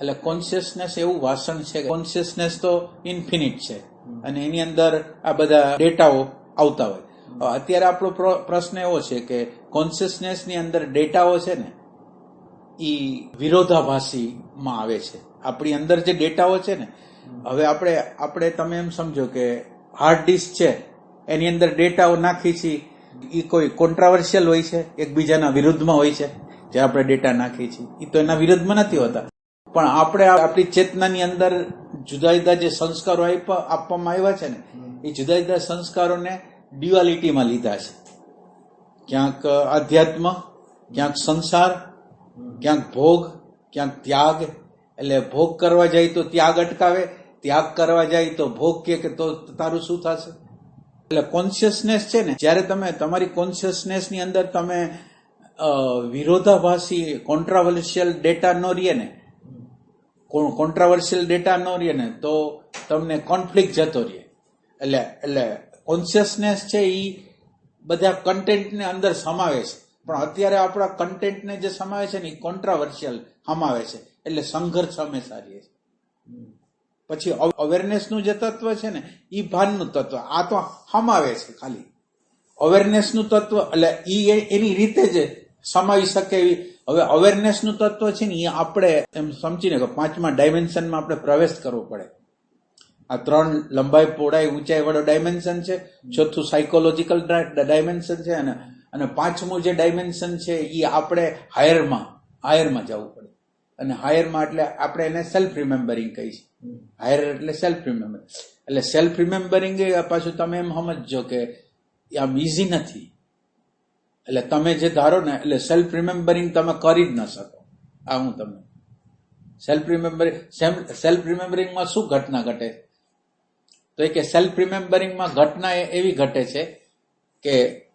એટલે કોન્શિયસનેસ એવું વાસણ છે કોન્શિયસનેસ તો ઇન્ફિનિટ છે. અને એની અંદર આ બધા ડેટાઓ આવતા હોય. અત્યારે આપણો પ્ર- પ્રશ્ન એવો છે કે કોન્શિયસનેસની અંદર ડેટાઓ છે ને એ વિરોધાભાસીમાં આવે છે. આપણી અંદર જે ડેટાઓ છે ને હવે આપણે આપણે તમે એમ સમજો કે હાર્ડ ડિસ્ક છે એની અંદર ડેટાઓ નાખી છે એ કોઈ કોન્ટ્રાવર્શિયલ હોય છે એકબીજાના વિરુદ્ધમાં હોય છે જે આપણે ડેટા નાખીએ છીએ એ તો એના વિરુદ્ધમાં નથી હોતા. પણ આપણે આપણી ચેતનાની અંદર જુદા જુદા જે સંસ્કારો આપવામાં આવ્યા છે ને, એ જુદા જુદા સંસ્કારોને ડ્યુઆલિટીમાં લીધા છે. ક્યાંક આધ્યાત્મ, ક્યાંક સંસાર, ક્યાંક ભોગ, ક્યાંક ત્યાગ. એટલે ભોગ કરવા જાય તો ત્યાગ અટકાવે, ત્યાગ કરવા જાય તો ભોગ કે કે તો તારું શું થશે? એટલે કોન્શિયસનેસ છે ને, જ્યારે તમે તમારી કોન્શિયસનેસની અંદર તમે વિરોધાભાસી કોન્ટ્રાવર્શિયલ ડેટા નો રહીએ ને કોન્ટ્રાવર્શિયલ ડેટા ન રહીએ ને, તો તમને કોન્ફ્લિક્ટ જતો રહે એટલે એટલે કોન્શિયસનેસ છે એ બધા કન્ટેન્ટને અંદર સમાવે છે. પણ અત્યારે આપણા કન્ટેન્ટને જે સમાવે છે ને એ કોન્ટ્રાવર્શિયલ સમાવે છે. એટલે સંઘર્ષ હંમેશા રહે છે. પછી અવેરનેસનું જે તત્વ છે ને એ ભાનનું તત્વ. આ તો સમાવે છે ખાલી. અવેરનેસનું તત્વ, એટલે એ- એની રીતે જ સમાવી શકે એવી હવે અવેરનેસનું તત્વ છે ને, એ આપણે એમ સમજીને કે પાંચમા ડાયમેન્શનમાં આપણે પ્રવેશ કરવો પડે. આ ત્રણ લંબાઈ, પહોળાઈ, ઊંચાઈ વાળો ડાયમેન્શન છે, ચોથું સાયકોલોજીકલ ડાયમેન્શન છે અને અને પાંચમું જે ડાયમેન્શન છે એ આપણે હાયરમાં હાયરમાં જવું પડે. અને હાયરમાં એટલે આપણે એને સેલ્ફ રિમેમ્બરિંગ કહીએ છીએ. હાયર એટલે સેલ્ફ રિમેમ્બર એટલે સેલ્ફ રિમેમ્બરિંગ પાછું તમે એમ સમજજો કે આમ ઇઝી નથી. એટલે તમે જે ધારો ને, એટલે સેલ્ફ રિમેમ્બરિંગ તમે કરી જ ન શકો. આ હું તમને સેલ્ફ રિમેમ્બરિંગ સેલ્ફ રિમેમ્બરિંગમાં શું ઘટના ઘટે? તો એ કે સેલ્ફ રિમેમ્બરિંગમાં ઘટના એવી ઘટે છે કે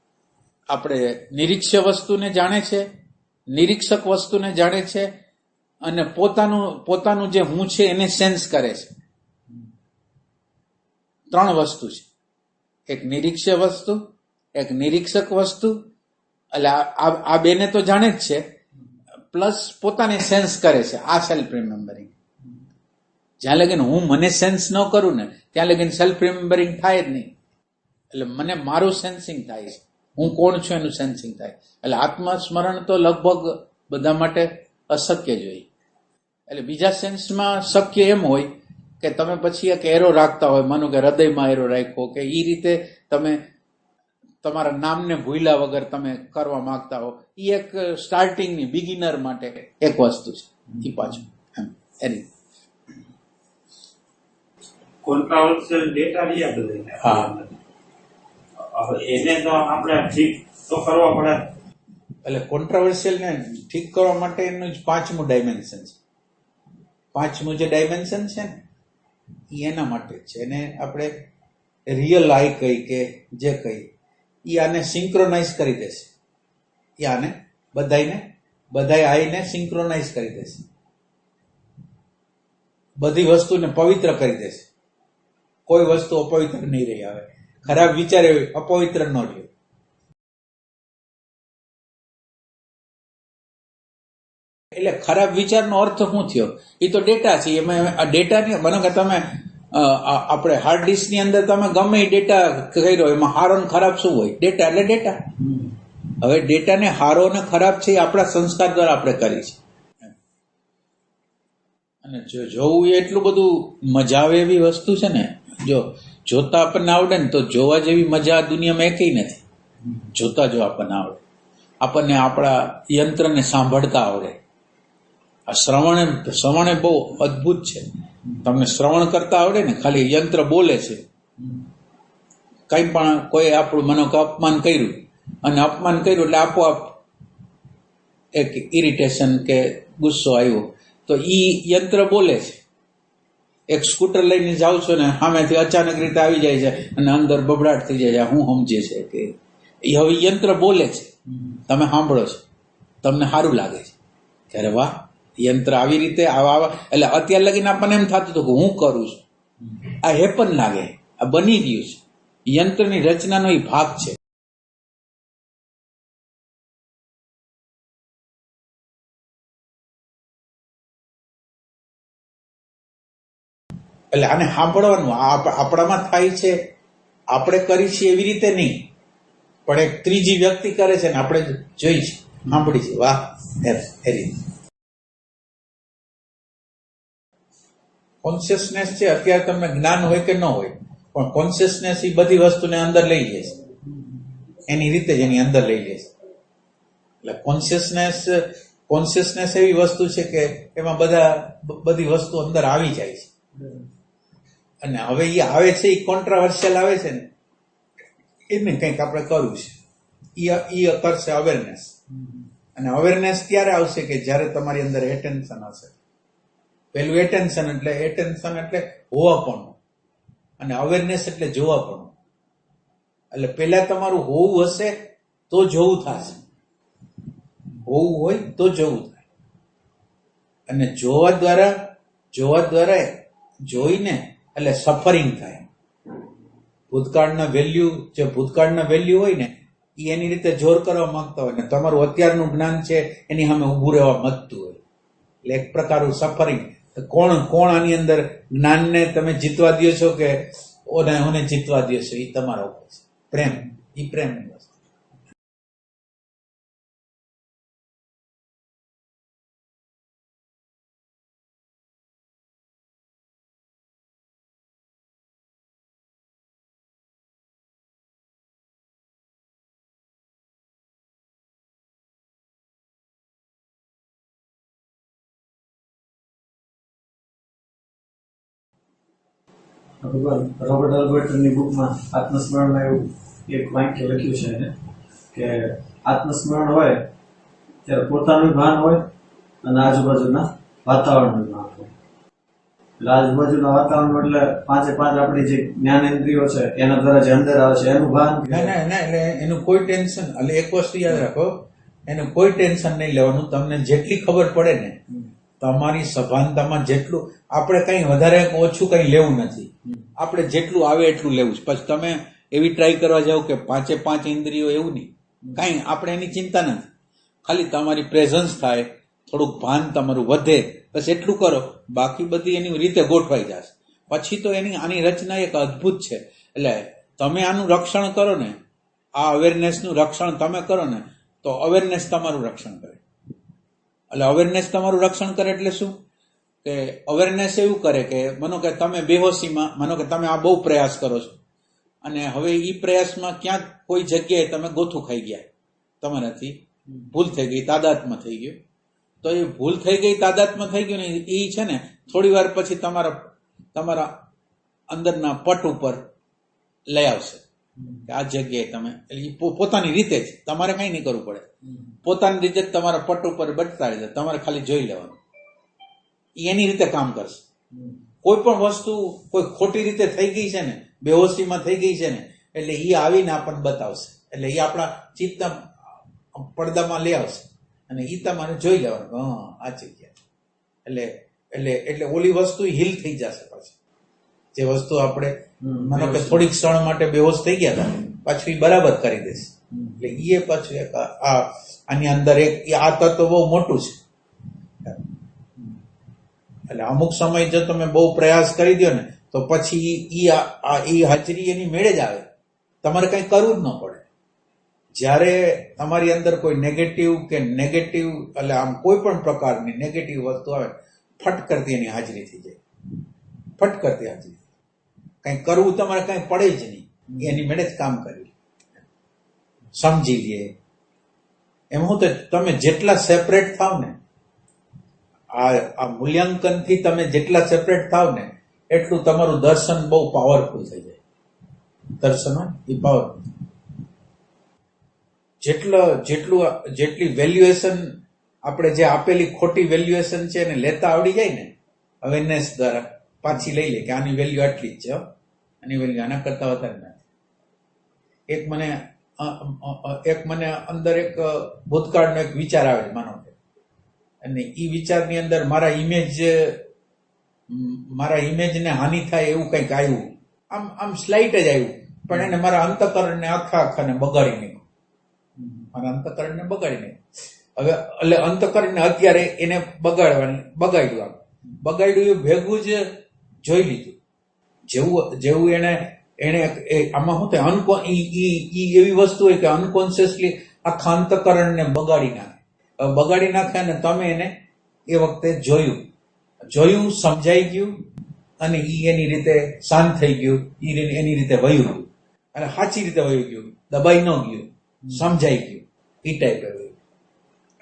આપણે નિરીક્ષ્ય વસ્તુને જાણે છે, નિરીક્ષક વસ્તુને જાણે છે, અને પોતાનું પોતાનું જે હું છે એને સેન્સ કરે છે. ત્રણ વસ્તુ છે. એક નિરીક્ષ્ય વસ્તુ, એક નિરીક્ષક વસ્તુ એટલે આ- બેને તો જાણે જ છે. પ્લસ પોતાને સેન્સ કરે છે. આ સેલ્ફ રિમેમ્બરિંગ જ્યાં લગીન હું મને સેન્સ ન કરું ને, ત્યાં લગીન સેલ્ફ રિમેમ્બરિંગ થાય જ નહીં. એટલે મને મારું સેન્સિંગ થાય છે. હું કોણ છું એનું સેન્સિંગ થાય. એટલે આત્મસ્મરણ તો લગભગ બધા માટે અશક્ય જ હોય. એટલે બીજા સેન્સમાં શક્ય એમ હોય કે તમે પછી એક એરો રાખતા હોય, માનો કે હૃદયમાં એરો રાખ્યો કે એ રીતે તમે તમારા નામને ભૂલ્યા વગર તમે કરવા માંગતા હો એ એક સ્ટાર્ટિંગની બિગિનર માટે એક વસ્તુ છે. એ પાછું એમ એની. કોન્ટ્રાવર્સિયલ ડેટા રહ્યા બધા હા. એને તો આપણે ઠીક તો કરવા પડે. એટલે કોન્ટ્રાવર્સિયલ ને ઠીક કરવા માટેનું જ પાંચમું ડાયમેન્શન છે. પાંચમું જે ડાયમેન્શન છે ને એના માટે છે. એને આપણે રિયલ આઈ કહી કે જે કહી એ આને સિંક્રોનાઇઝ કરી દેશે. એ આને બધાને બધાય આઈને સિંક્રોનાઇઝ કરી દેશે. બધી વસ્તુને પવિત્ર કરી દેશે. કોઈ વસ્તુ અપવિત્ર નહીં રહી આવે ખરાબ વિચાર અપવિત્ર ન રહ્યો. એટલે ખરાબ વિચારનો અર્થ શું થયો? એ તો ડેટા છે. એમાં આ ડેટાની, મને તમે આપણે હાર્ડ ડિસ્કની અંદર તમે ગમે એ ડેટા કર્યો, એમાં હારો ને ખરાબ શું હોય? ડેટા એટલે ડેટા હવે ડેટાને હારો ને ખરાબ છે એ આપણા સંસ્કાર દ્વારા આપણે કરી છે. અને જો જોવું એટલું બધું મજા આવે એવી વસ્તુ છે ને, જો જોતા આપણને આવડે ને તો જોવા જેવી મજા દુનિયામાં એકેય નથી. જોતા જો આપણને આવડે. આપણને આપણા યંત્રને સાંભળતા આવડે. આ શ્રવણે શ્રવણે બહુ અદ્ભુત છે. તમને શ્રવણ કરતા આવડે ને, ખાલી યંત્ર બોલે છે. કંઈ પણ કોઈ આપણું મનો કે અપમાન કર્યું, અને અપમાન કર્યું એટલે આપોઆપ એક ઇરિટેશન કે ગુસ્સો આવ્યો. તો એ યંત્ર બોલે છે. એક સ્કૂટર લઈને જાવ છો ને, સામેથી અચાનક રીતે આવી જાય છે અને અંદર બબડાટ થઈ જાય છે. હું સમજે છે કે એ હવે યંત્ર બોલે છે. તમે સાંભળો છો. તમને સારું લાગે છે. ત્યારે વાહ! યંત્ર આવી રીતે આવા એટલે અત્યાર લગીને આપણને એમ થતું હતું કે હું કરું છું. આ હેપન લાગે. આ બની ગયું છે. યંત્રની રચનાનો એ ભાગ છે. એટલે આને સાંભળવાનું આપણામાં થાય છે. આપણે કરી છીએ એવી રીતે નહીં. પણ એક ત્રીજી વ્યક્તિ કરે છે ને આપણે જોઈ છે. સાંભળી છે. વાહ એ રીતે. કોન્શિયસનેસ છે અત્યારે તમને જ્ઞાન હોય કે ન હોય પણ કોન્શિયસનેસ એ બધી વસ્તુને અંદર લઈ જશે એની રીતે જ એની અંદર લઈ જશે એટલે કોન્શિયસનેસ કોન્શિયસનેસ એવી વસ્તુ છે કે એમાં બધા બધી વસ્તુ અંદર આવી જાય છે. અને હવે એ આવે છે એ કોન્ટ્રાવર્શિયલ આવે છે ને એને કંઈક આપણે કરવું છે. એ કરશે અવેરનેસ અને અવેરનેસ ત્યારે આવશે કે જ્યારે તમારી અંદર એટેન્શન હશે? પેલું એટેન્શન એટલે એટેન્શન એટલે હોવાપણું. અને અવેરનેસ એટલે જોવાપણું. એટલે પહેલા તમારું હોવું હશે તો જોવું થશે. હોવું હોય તો જોવું થાય. અને જોવા દ્વારા જોવા દ્વારા જોઈને એટલે સફરિંગ થાય. ભૂતકાળના વેલ્યુ જે ભૂતકાળના વેલ્યુ હોય ને એ એની રીતે જોર કરવા માંગતા હોય. ને તમારું અત્યારનું જ્ઞાન છે, એની સામે ઊભું રહેવા માંગતું હોય. એટલે એક પ્રકારનું સફરિંગ કોણ કોણ આની અંદર જ્ઞાનને તમે જીતવા દો છો કે ઓને ઓને જીતવા દો છો? એ તમારા પ્રેમ એ પ્રેમની રોબર્ટ આલ્બર્ટની બુકમાં આત્મસ્મરણમાં એવું એક વાક્ય લખ્યું છે એને, કે આત્મસ્મરણ હોય ત્યારે પોતાનું ભાન હોય અને આજુબાજુના વાતાવરણનું ભાન હોય. એટલે આજુબાજુના વાતાવરણ એટલે પાંચે પાંચ આપણી જે જ્ઞાનેન્દ્રિયો છે, એના દ્વારા જે અંદર આવે છે, એનું ભાન એટલે એનું કોઈ ટેન્શન, એટલે એક વસ્તુ યાદ રાખો, એનું કોઈ ટેન્શન નહીં લેવાનું, તમને જેટલી ખબર પડે ને તમારી સભાનતામાં જેટલું આપણે કંઈ વધારે ઓછું કંઈ લેવું નથી. આપણે જેટલું આવે એટલું લેવું છે. પછી તમે એવી ટ્રાય કરવા જાવ કે પાંચે પાંચ ઇન્દ્રિયો એવું નહીં. કાંઈ આપણે એની ચિંતા નથી. ખાલી તમારી પ્રેઝન્સ થાય થોડુંક ભાન તમારું વધે બસ એટલું કરો. બાકી બધી એની રીતે ગોઠવાઈ જશે. પછી તો એની આની રચના એક અદ્ભુત છે. એટલે તમે આનું રક્ષણ કરો ને આ અવેરનેસનું રક્ષણ તમે કરો ને તો અવેરનેસ તમારું રક્ષણ કરે. એટલે અવેરનેસ તમારું રક્ષણ કરે એટલે શું? કે અવેરનેસ એવું કરે કે, માનો કે તમે બેહોશીમાં, માનો કે તમે આ બહુ પ્રયાસ કરો છો. અને હવે એ પ્રયાસમાં ક્યાંક કોઈ જગ્યાએ તમે ગોથું ખાઈ ગયા. તમારાથી ભૂલ થઈ ગઈ તાદાત્મ થઈ ગયું. તો એ ભૂલ થઈ ગઈ તાદાત્મ થઈ ગયું ને એ છે ને, થોડી વાર પછી તમારા તમારા અંદરના પટ ઉપર લઈ આવશે. આ જગ્યાએ તમે ઈ પોતાની રીતે જ, તમારે કંઈ નહીં કરવું પડે. પોતાની રીતે જ તમારા પટ ઉપર બતાડી દે તમારે ખાલી જોઈ લેવાનું. એની રીતે કામ કરશે. કોઈ પણ વસ્તુ કોઈ ખોટી રીતે થઈ ગઈ છે ને બેહોશીમાં થઈ ગઈ છે ને એટલે એ આવીને આપણને બતાવશે. એટલે એ આપણા ચિત્ત પડદામાં લઈ આવશે. અને એ તમારે જોઈ લેવાનું હા આ જગ્યા એટલે એટલે એટલે ઓલી વસ્તુ હિલ થઈ જશે પાછી. જે વસ્તુ આપણે માનો કે થોડીક ક્ષણ માટે બેહોશ થઈ ગયા હતા પાછું એ બરાબર કરી દેશે એટલે એ પાછું એક આ આની અંદર એક એ આ તત્વ બહુ મોટું છે. એટલે અમુક સમય જો તમે બહુ પ્રયાસ કરી દો ને, તો પછી ઈ- ઈ હાજરી એની મેળે જ આવે. તમારે કંઈ કરવું જ ન પડે. જ્યારે તમારી અંદર કોઈ નેગેટિવ કે નેગેટિવ એટલે આમ કોઈ પણ પ્રકારની નેગેટિવ વસ્તુ આવે, ફટ કરતી એની હાજરી થઈ જાય. ફટ કરતી હાજરી. કંઈ કરવું તમારે કંઈ પડે જ નહીં. એની મેળે જ કામ કરી લે. સમજી લે. એમ હું તો તમે જેટલા સેપરેટ થાવ ને, આ મૂલ્યાંકનથી તમે જેટલા સેપરેટ થાવ ને, એટલું તમારું દર્શન બહુ પાવરફુલ થઈ જાય. દર્શન એ પાવરફુલ જેટલો, જેટલું જેટલી વેલ્યુએશન આપણે જે આપેલી ખોટી વેલ્યુએશન છે એને લેતા આવડી જાય ને અવેરનેસ દ્વારા પાછી લઈ લે કે આની વેલ્યુ આટલી જ છે આની વેલ્યુ આના કરતા વધારે નથી એક મને એક મને અંદર એક ભૂતકાળનો એક વિચાર આવે માનો કે. અને એ વિચારની અંદર મારા ઇમેજ મારા ઇમેજને હાનિ થાય એવું કંઈક આવ્યું. આમ આમ સ્લાઇટ જ આવ્યું. પણ એને મારા અંતકરણને આખા આખાને બગાડી નાખ્યું. મારા અંતકરણને બગાડી નાખ્યું. હવે, એટલે અંતકરણને અત્યારે એને બગાડવાની, બગાડ્યું આમ. બગાડ્યું એ ભેગું જ જોઈ લીધું. જેવું જેવું એને એને એ- આમાં શું થાય? અનકો ઈ એવી વસ્તુ હોય કે અનકોન્શિયસલી આ ખાંતકરણને બગાડી નાખે. બગાડી નાખે અને તમે એને એ વખતે જોયું. જોયું, સમજાઈ ગયું અને ઈ એની રીતે શાંત થઈ ગયું. ઈ એની રીતે વયું. અને સાચી રીતે વયું ગયું. દબાઈ ન ગયું. સમજાઈ ગયું. એ ટાઈપે વયું.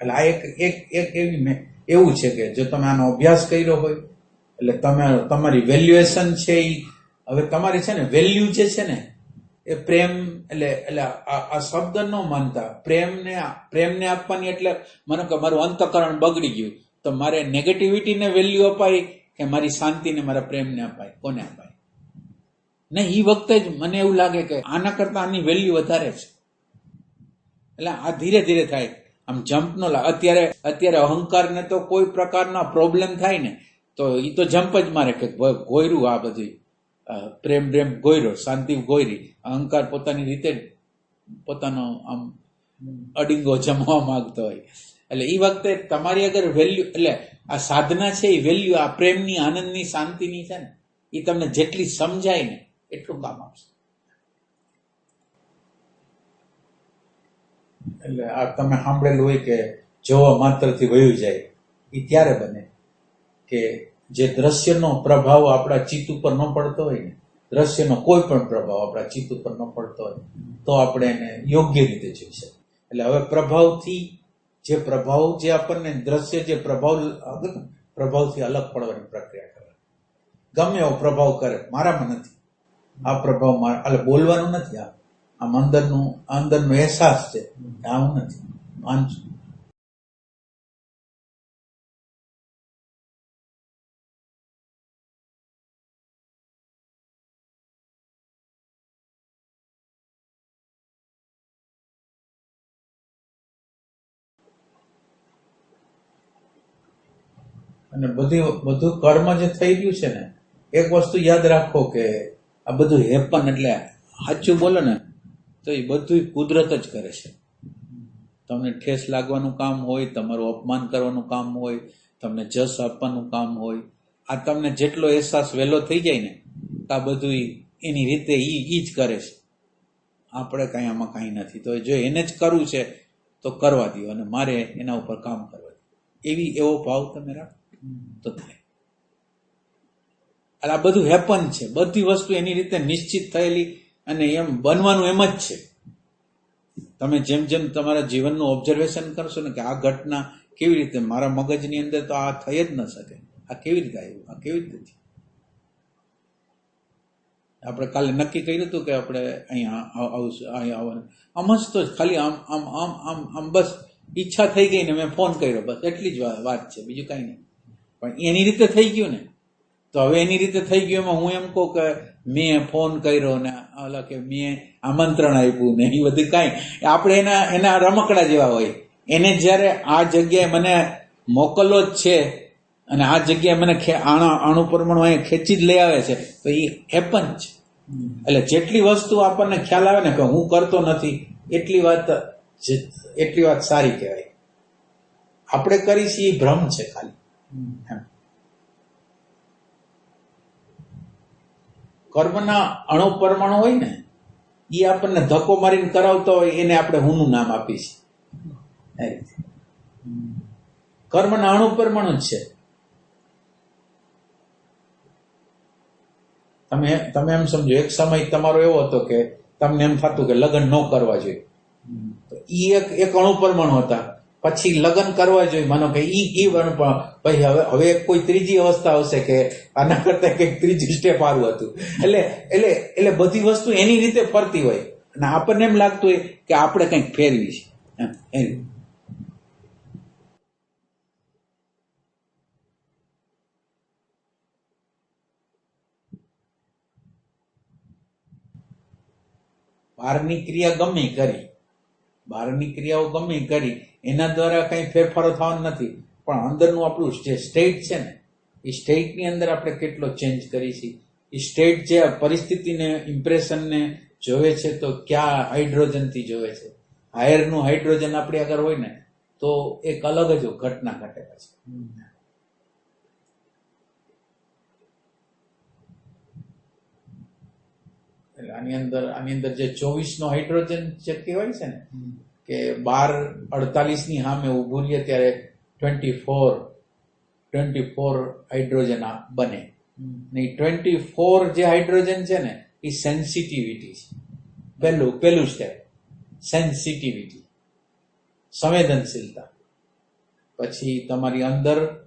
એટલે આ એક એક એક એવી મેં એવું છે કે જો તમે આનો અભ્યાસ કર્યો હોય, એટલે તમે તમારી વેલ્યુએશન છે એ હવે તમારી છે ને વેલ્યુ જે છે ને, એ પ્રેમ એટલે એટલે આ શબ્દ ન માનતા. પ્રેમને પ્રેમને આપવાની એટલે મને કે મારું અંતકરણ બગડી ગયું. તો મારે નેગેટિવિટીને વેલ્યુ અપાય કે મારી શાંતિને, મારા પ્રેમને અપાય? કોને અપાય? ને એ વખતે જ મને એવું લાગે કે આના કરતા આની વેલ્યુ વધારે છે. એટલે આ ધીરે ધીરે થાય. આમ જમ્પ નો લાગે અત્યારે અત્યારે અહંકારને તો કોઈ પ્રકારના પ્રોબ્લેમ થાય ને, તો એ તો જમ્પ જ મારે કે ગોયરું આ બધું પ્રેમ પ્રેમ ગોયરો, શાંતિ ગોયરી. અહંકાર પોતાની રીતે પોતાનો આમ અડિંગો જમવા માંગતો હોય. એટલે એ વખતે તમારી અગર વેલ્યુ એટલે આ સાધના છે એ વેલ્યુ આ પ્રેમની, આનંદની, શાંતિની છે ને એ તમને જેટલી સમજાય ને એટલું કામ આપશે એટલે આ તમે સાંભળેલું હોય કે જોવા માત્રથી વયું જાય એ ત્યારે બને કે જે દ્રશ્યનો પ્રભાવ આપણા ચિત્ત ઉપર ન પડતો હોય ને, દ્રશ્યનો કોઈ પણ પ્રભાવ આપણા ચિત્ત ઉપર ન પડતો હોય, તો આપણે એને યોગ્ય રીતે જોઈ શકીએ. એટલે હવે પ્રભાવથી જે પ્રભાવ જે આપણને, દ્રશ્ય જે પ્રભાવ પ્રભાવથી અલગ પડવાની પ્રક્રિયા કરે ગમે એવો પ્રભાવ કરે મારામાં નથી. આ પ્રભાવ મારા એટલે બોલવાનું નથી આ. આમ અંદરનું, અંદરનો અહેસાસ છે આવું નથી. માનશું અને બધી, બધું કર્મ જે થઈ ગયું છે ને, એક વસ્તુ યાદ રાખો કે આ બધું હેપન એટલે સાચું બોલો ને, તો એ બધું કુદરત જ કરે છે. તમને ઠેસ લાગવાનું કામ હોય, તમારું અપમાન કરવાનું કામ હોય, તમને જસ આપવાનું કામ હોય, આ તમને જેટલો અહેસાસ વહેલો થઈ જાય ને આ બધું એની રીતે એ એ જ કરે છે. આપણે કાંઈ આમાં કાંઈ નથી. તો જો એને જ કરવું છે, તો કરવા દો અને મારે એના ઉપર કામ કરવા દો એવી એવો ભાવ તમે રાખો. તો થાય. એટલે આ બધું હેપન છે. બધી વસ્તુ એની રીતે નિશ્ચિત થયેલી અને એમ બનવાનું એમ જ છે. તમે જેમ જેમ તમારા જીવનનું ઓબ્ઝર્વેશન કરશો ને કે આ ઘટના કેવી રીતે મારા મગજની અંદર તો આ થઈ જ ન શકે. આ કેવી રીતે આવ્યું? આ કેવી રીતે થયું? આપણે કાલે નક્કી કર્યું હતું કે આપણે અહીંયા આવશું, અહીંયા આવવાનું. આમ જ તો ખાલી આમ આમ આમ આમ આમ બસ ઈચ્છા થઈ ગઈ ને મેં ફોન કર્યો. બસ એટલી જ વાત છે. બીજું કાંઈ નહીં. પણ એની રીતે થઈ ગયું ને? તો હવે એની રીતે થઈ ગયું એમાં હું એમ કહું કે મેં ફોન કર્યો ને ઓલા કે મેં આમંત્રણ આપ્યું ને એ બધું કાંઈ. આપણે એના એના રમકડા જેવા હોય. એને જ્યારે આ જગ્યાએ મને મોકલો જ છે અને આ જગ્યાએ મને આણા અણુ પરમાણુ અહીંયા ખેંચી જ લઈ આવે છે, તો એ હેપન છે એટલે જેટલી વસ્તુ આપણને ખ્યાલ આવે ને કે હું કરતો નથી, એટલી વાત એટલી વાત સારી કહેવાય. આપણે કરી છીએ ભ્રમ છે ખાલી. કર્મના અણુ પરમાણુ હોય ને એ આપણને ધક્કો મારીને કરાવતો હોય, એને આપણે હુંનું નામ આપી છે એ. કર્મના અણુ પરમાણુ જ છે. તમે તમે એમ સમજો, એક સમય તમારો એવો હતો કે તમને એમ થતું કે લગ્ન ન કરવા જોઈએ. ઈ એક એક અણુ પરમાણુ હતા. પછી લગ્ન કરવા જોઈએ. માનો કે ઈ ઈ વર્ણ પણ ભાઈ હવે હવે કોઈ ત્રીજી અવસ્થા આવશે કે આના કરતા કંઈક ત્રીજી સ્ટેપ સારું હતું. એટલે એટલે એટલે બધી વસ્તુ એની રીતે ફરતી હોય. અને આપણને એમ લાગતું હોય કે આપણે કંઈક ફેરવી છે. એમ. એ બહારની ક્રિયા ગમે કરી. બહારની ક્રિયાઓ ગમે કરી, એના દ્વારા કંઈ ફેરફારો થવાનો નથી. પણ અંદરનું આપણું જે સ્ટેટ છે ને, એ સ્ટેટની અંદર આપણે કેટલો ચેન્જ કરી છે? એ સ્ટેટ જે પરિસ્થિતિને ઇમ્પ્રેશનને જોવે છે તો ક્યાં હાઇડ્રોજનથી જોવે છે? હાયરનું હાઇડ્રોજન આપણી આગળ હોય ને, તો એક અલગ જ ઘટના ઘટે પછી. આની અંદર આની અંદર જે ચોવીસ નો હાઇડ્રોજન જે કહેવાય છે ને, કે બાર અડતાલીસની સામે ઊભું રહીએ ત્યારે twenty four twenty four hydrogen બને. ને ટ્વેન્ટી ફોર જે હાઇડ્રોજન છે ને એ સેન્સિટિવિટી છે. પહેલું પહેલું સ્ટેપ સેન્સિટિવિટી, સંવેદનશીલતા. પછી તમારી અંદર,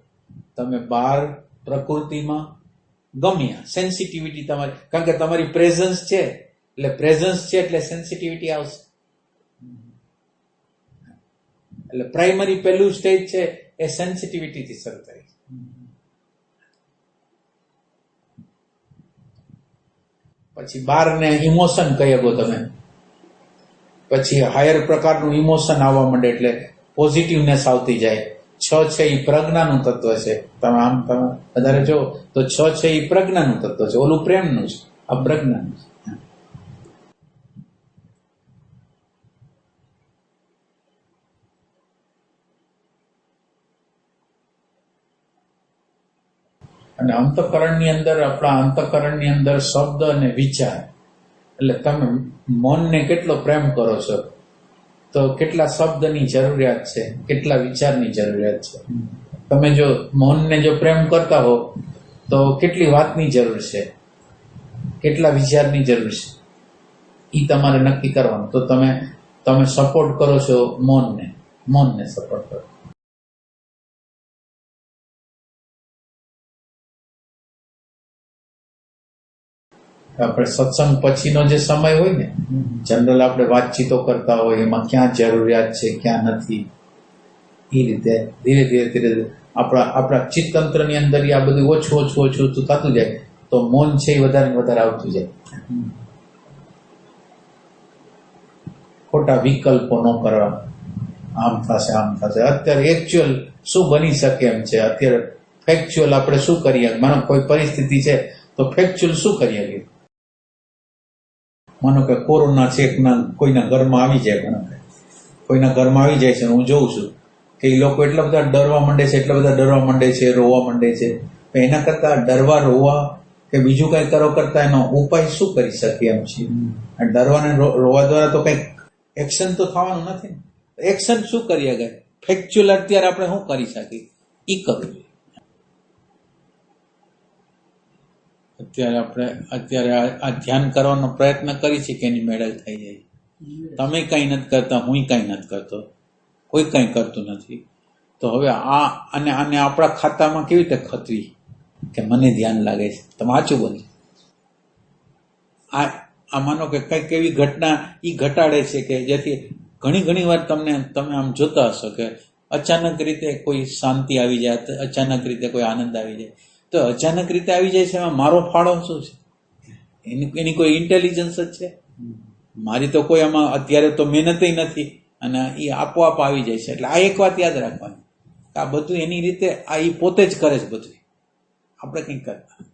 તમે બહાર પ્રકૃતિમાં ગમ્યા. સેન્સિટિવિટી તમારી કારણ કે તમારી પ્રેઝન્સ છે, એટલે પ્રેઝન્સ છે એટલે સેન્સિટિવિટી આવશે. એટલે પ્રાઇમરી પહેલું સ્ટેજ છે, એ સેન્સિટિવિટી થી શરૂ થાય પછી બાર ને ઇમોશન કહી શકો તમે. પછી હાયર પ્રકારનું ઇમોશન આવવા માંડે એટલે પોઝિટિવનેસ આવતી જાય. છ છે એ પ્રજ્ઞાનું તત્વ છે. તમે આમ તમે વધારે જો તો છ છે એ પ્રજ્ઞાનું તત્વ છે. ઓલું પ્રેમનું છે. આ પ્રજ્ઞાનું છે. અને અંતકરણની અંદર આપણા અંતકરણની અંદર શબ્દ અને વિચાર. એટલે તમે મનને કેટલો પ્રેમ કરો છો? તો કેટલા શબ્દની જરૂરિયાત છે? કેટલા વિચારની જરૂરિયાત છે? તમે જો મૌનને જો પ્રેમ કરતા હો, તો કેટલી વાતની જરૂર છે? કેટલા વિચારની જરૂર છે? એ તમારે નક્કી કરવાનું. તો તમે તમે સપોર્ટ કરો છો મૌનને. મૌનને સપોર્ટ કરો. આપણે સત્સંગ પછીનો જે સમય હોય ને જનરલ આપણે વાતચીતો કરતા હોય એમાં ક્યાં જરૂરિયાત છે ક્યાં નથી એ રીતે ધીરે ધીરે ધીરે ધીરે. આપણા આપણા ચિત્તંત્રની અંદર આ બધું ઓછું ઓછું ઓછું ઓછું થતું જાય તો મૌન છે એ વધારે ને વધારે આવતું જાય. ખોટા વિકલ્પો ન કરવા. આમ થશે આમ થશે. અત્યારે એકચ્યુઅલ શું બની શકે એમ છે? અત્યારે ફેક્ચ્યુઅલ આપણે શું કરીએ? માનો કોઈ પરિસ્થિતિ છે તો ફેક્ચ્યુઅલ શું કરીએ? કે માનો કે કોરોના છે કોઈના ઘરમાં આવી જાય પણ કોઈના ઘરમાં આવી જાય છે હું જોઉં છું કે એ લોકો એટલા બધા ડરવા માંડે છે એટલા બધા ડરવા માંડે છે રોવા માંડે છે. એના કરતા ડરવા રોવા કે બીજું કઈ કરો કરતા એનો ઉપાય શું કરી શકીએ એમ છીએ? અને ડરવા રોવા દ્વારા તો કંઈક એક્શન તો થવાનું નથી એક્શન શું કરીએ ગਏ ફેક્ચ્યુઅલ અત્યારે આપણે શું કરી શકીએ? ઈ કરવું અત્યારે આપણે, અત્યારે આ ધ્યાન કરવાનો પ્રયત્ન કરી છે કે એની મેળલ થઈ જાય. તમે કઈ નથી કરતા, હું કઈ નથી કરતો. કોઈ કઈ કરતું નથી. તો હવે આ, અને આને આપણા ખાતામાં કેવી રીતે ખતવી કે મને ધ્યાન લાગે છે. તમે સાચું બોલો. આ આ માનો કે કંઈક એવી ઘટના એ ઘટાડે છે કે જેથી ઘણી ઘણી વાર તમને, તમે આમ જોતા હશો કે અચાનક રીતે કોઈ શાંતિ આવી જાય, અચાનક રીતે કોઈ આનંદ આવી જાય. તો અચાનક રીતે આવી જાય છે, એમાં મારો ફાળો શું છે? એની એની કોઈ ઇન્ટેલિજન્સ જ છે? મારી તો કોઈ આમાં, અત્યારે તો મહેનત નથી અને એ આપોઆપ આવી જાય છે. એટલે આ એક વાત યાદ રાખવાની. આ બધું એની રીતે, આ એ પોતે જ કરે છે બધું આપણે કંઈ કરતા.